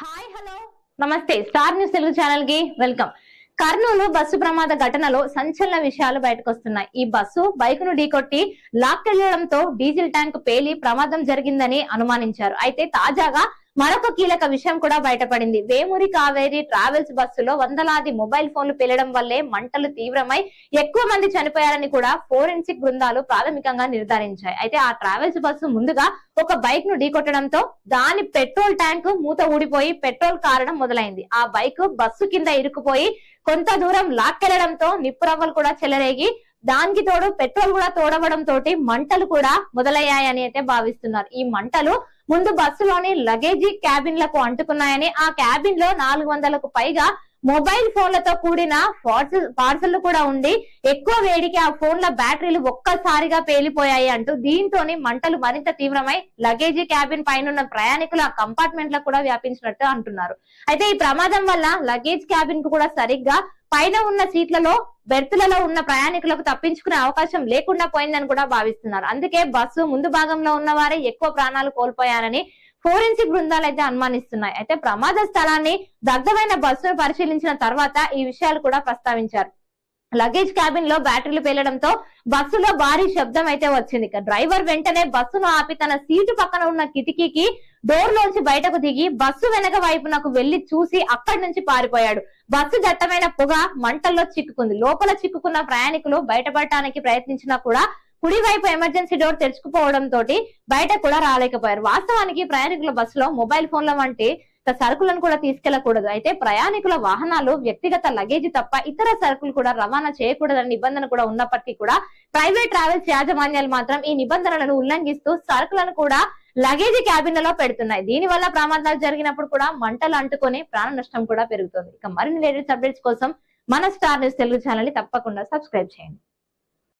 Hi hello. నమస్తే. Star news Telugu ఛానల్కి welcome. Kurnool bus ప్రమాద ఘటనలో సంచలన విషయాలు బయటకు వస్తున్నాయి ఈ బస్సు బైక్ను ఢీకొట్టి లాక్కెళ్ళడంతో డీజిల్ ట్యాంక్ పేలి ప్రమాదం జరిగిందని అనుమానించారు. అయితే తాజాగా మరొక కీలక విషయం కూడా బయటపడింది. వేమూరి కావేరి ట్రావెల్స్ బస్సులో వందలాది మొబైల్ ఫోన్లు పేలడం వల్లే మంటలు తీవ్రమై ఎక్కువ మంది చనిపోయారని కూడా ఫోరెన్సిక్ బృందాలు ప్రాథమికంగా నిర్ధారించాయి. అయితే ఆ ట్రావెల్స్ బస్సు ముందుగా ఒక బైక్ను ఢీకొట్టడంతో దాని పెట్రోల్ ట్యాంక్ మూత ఊడిపోయి పెట్రోల్ కారణం మొదలైంది. ఆ బైక్ బస్సు కింద ఇరుక్కుపోయి కొంత దూరం లాక్కెళ్ళడంతో నిప్పురవ్వలు కూడా చెలరేగి దానికి తోడు పెట్రోల్ కూడా తోడవడం తోటి మంటలు కూడా మొదలయ్యాయని అయితే భావిస్తున్నారు. ఈ మంటలు ముందు బస్సులోని లగేజీ క్యాబిన్లకు అంటుకున్నాయని ఆ క్యాబిన్లో నాలుగు వందలకు పైగా మొబైల్ ఫోన్లతో కూడిన పార్సల్ పార్సల్ కూడా ఉండి ఎక్కువ వేడికి ఆ ఫోన్ల బ్యాటరీలు ఒక్కసారిగా పేలిపోయాయి అంటూ దీంతోని మంటలు మరింత తీవ్రమై లగేజీ క్యాబిన్ పైన ప్రయాణికుల కంపార్ట్మెంట్ కూడా వ్యాపించినట్టు అంటున్నారు. అయితే ఈ ప్రమాదం వల్ల లగేజ్ క్యాబిన్కు కూడా సరిగ్గా పైన ఉన్న సీట్లలో బెర్తులలో ఉన్న ప్రయాణికులకు తప్పించుకునే అవకాశం లేకుండా పోయిందని కూడా భావిస్తున్నారు. అందుకే బస్సు ముందు భాగంలో ఉన్న వారే ఎక్కువ ప్రాణాలు కోల్పోయారని ఫోరెన్సిక్ బృందాలు అయితే అనుమానిస్తున్నాయి. అయితే ప్రమాద స్థలాన్ని దగ్ధమైన బస్సును పరిశీలించిన తర్వాత ఈ విషయాలు కూడా ప్రస్తావించారు. లగేజ్ క్యాబిన్లో బ్యాటరీలు పేలడంతో బస్సులో భారీ శబ్దం అయితే వచ్చింది. ఇక డ్రైవర్ వెంటనే బస్సును ఆపి తన సీటు పక్కన ఉన్న కిటికీకి డోర్ లోంచి బయటకు దిగి బస్సు వెనక వైపునకు వెళ్ళి చూసి అక్కడి నుంచి పారిపోయాడు. బస్సు దట్టమైన పొగ మంటల్లో చిక్కుకుంది. లోపల చిక్కుకున్న ప్రయాణికులు బయటపడటానికి ప్రయత్నించినా కూడా కుడి వైపు ఎమర్జెన్సీ డోర్ తెరుచుకుపోవడం తోటి బయట కూడా రాలేకపోయారు. వాస్తవానికి ప్రయాణికుల బస్సులో మొబైల్ ఫోన్ల వంటి సరుకులను కూడా తీసుకెళ్ళకూడదు అయితే ప్రయాణికుల వాహనాలు వ్యక్తిగత లగేజ్ తప్ప ఇతర సరుకులు కూడా రవాణా చేయకూడదని నిబంధన కూడా ఉన్నప్పటికీ కూడా ప్రైవేట్ ట్రావెల్స్ యాజమాన్యాలు మాత్రం ఈ నిబంధనలను ఉల్లంఘిస్తూ సరుకులను కూడా లగేజ్ క్యాబిన్లలో పెడుతున్నాయి. దీని వల్ల ప్రమాదాలు జరిగినప్పుడు కూడా మంటలు అంటుకొని ప్రాణ నష్టం కూడా పెరుగుతుంది. ఇక మరిన్ని లేటెస్ట్ అప్డేట్స్ కోసం మన స్టార్ న్యూస్ తెలుగు ఛానల్ని తప్పకుండా సబ్స్క్రైబ్ చేయండి.